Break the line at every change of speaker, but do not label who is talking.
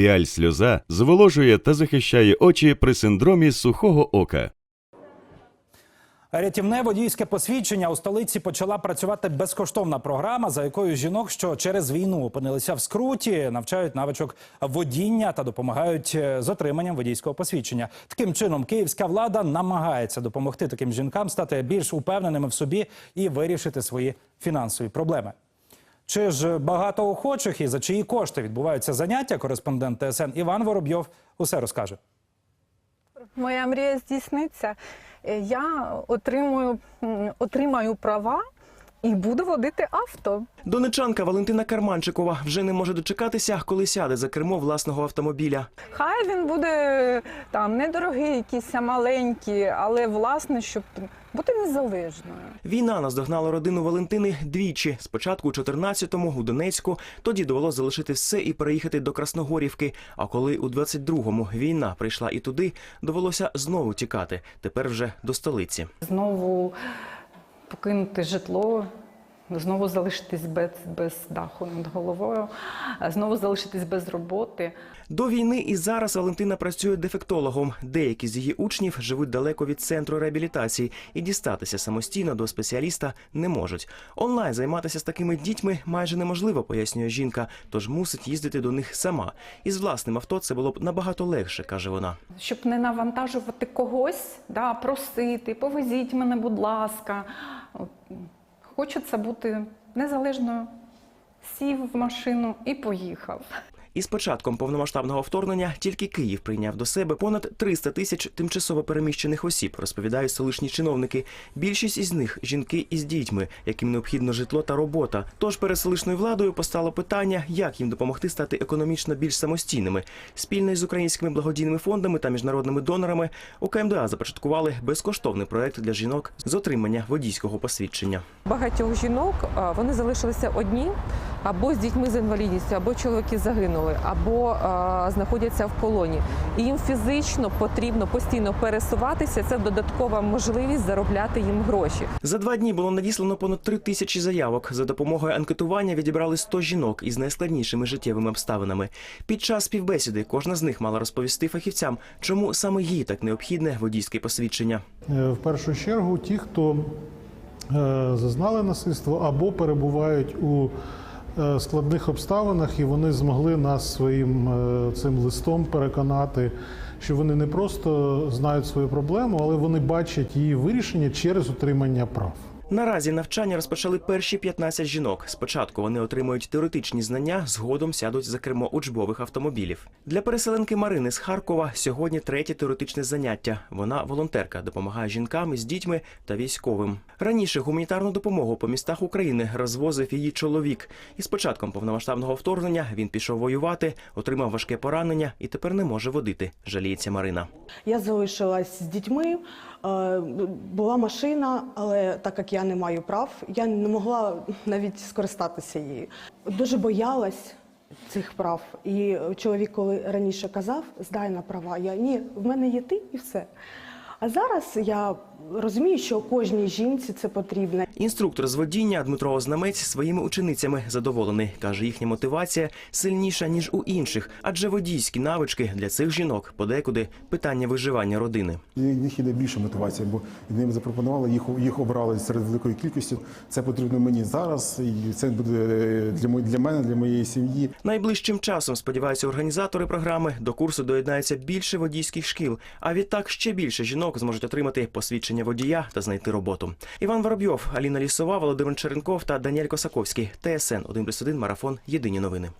Піаль сльоза зволожує та захищає очі при синдромі сухого ока.
Рятівне водійське посвідчення у столиці почала працювати безкоштовна програма, за якою жінок, що через війну опинилися в скруті, навчають навичок водіння та допомагають е, з отриманням водійського посвідчення. Таким чином, київська влада намагається допомогти таким жінкам стати більш упевненими в собі і вирішити свої фінансові проблеми. Чи ж багато охочих і за чиї кошти відбуваються заняття? Кореспондент ТСН Іван Воробйов усе розкаже.
Моя мрія здійсниться. Е, Я отримую, отримаю права і буду водити авто.
Донечанка Валентина Карманчикова вже не може дочекатися, коли сяде за кермо власного автомобіля.
Хай він буде там недорогий, якийсь а маленький, але власне, щоб бути незалежною.
Війна наздогнала родину Валентини двічі. Спочатку у 14-му у Донецьку, тоді довелося залишити все і переїхати до Красногорівки. А коли у 22-му війна прийшла і туди, довелося знову тікати. Тепер вже до столиці.
Знову покинути житло, знову залишитись без, без даху над головою, знову залишитись без роботи.
До війни і зараз Валентина працює дефектологом. Деякі з її учнів живуть далеко від центру реабілітації і дістатися самостійно до спеціаліста не можуть. Онлайн займатися з такими дітьми майже неможливо, пояснює жінка, тож мусить їздити до них сама. Із власним авто це було б набагато легше, каже вона.
щоб не навантажувати когось, да, просити, повезіть мене, будь ласка. Хочеться бути незалежною. Сів в машину і поїхав.
Із початком повномасштабного вторгнення тільки Київ прийняв до себе понад 300 тисяч тимчасово переміщених осіб, розповідають столичні чиновники. Більшість із них жінки із дітьми, яким необхідно житло та робота. Тож перед столичною владою постало питання, як їм допомогти стати економічно більш самостійними. Спільно із українськими благодійними фондами та міжнародними донорами у КМДА започаткували безкоштовний проект для жінок з отримання водійського посвідчення.
Багатьох жінок вони залишилися одні або з дітьми з інвалідністю, або чоловіки загинули, або а, знаходяться в полоні. І їм фізично потрібно постійно пересуватися. Це додаткова можливість заробляти їм гроші.
За два дні було надіслано понад три тисячі заявок. За допомогою анкетування відібрали 100 жінок із найскладнішими життєвими обставинами. Під час співбесіди кожна з них мала розповісти фахівцям, чому саме їй так необхідне водійське посвідчення.
Е, В першу чергу ті, хто е, зазнали насильство або перебувають у е, складних обставинах, і вони змогли нас своїм е, цим листом переконати, що вони не просто знають свою проблему, але вони бачать її вирішення через отримання прав.
Наразі навчання розпочали перші 15 жінок. Спочатку вони отримують теоретичні знання, згодом сядуть за кермо учбових автомобілів. Для переселенки Марини з Харкова сьогодні третє теоретичне заняття. Вона волонтерка, допомагає жінкам із дітьми та військовим. Раніше гуманітарну допомогу по містах України розвозив її чоловік. І з початком повномасштабного вторгнення він пішов воювати, отримав важке поранення і тепер не може водити. Жаліється Марина.
Я залишилась з дітьми. Е, Була машина, але так як я не маю прав, я не могла навіть скористатися її. Дуже боялась цих прав. І чоловік, коли раніше казав, здай на права, я ні, в мене є ти і все. А зараз я розумію, що кожній жінці це потрібно.
Інструктор з водіння Дмитро Ознамець своїми ученицями задоволений. Каже, їхня мотивація сильніша ніж у інших, адже водійські навички для цих жінок подекуди питання виживання родини.
І в них іде більша мотивація, бо їм запропонували, їх, їх обрали серед великої кількості. Це потрібно мені зараз, і це буде для, мо- для мене, для моєї сім'ї.
Найближчим часом сподіваються організатори програми. До курсу доєднається більше водійських шкіл. А відтак ще більше жінок зможуть отримати посвідчення водія та знайти роботу. Іван Воробйов, Аліна Лісова, Володимир Черенков та Даніель Косаковський. ТСН 1+,1 Марафон. Єдині новини.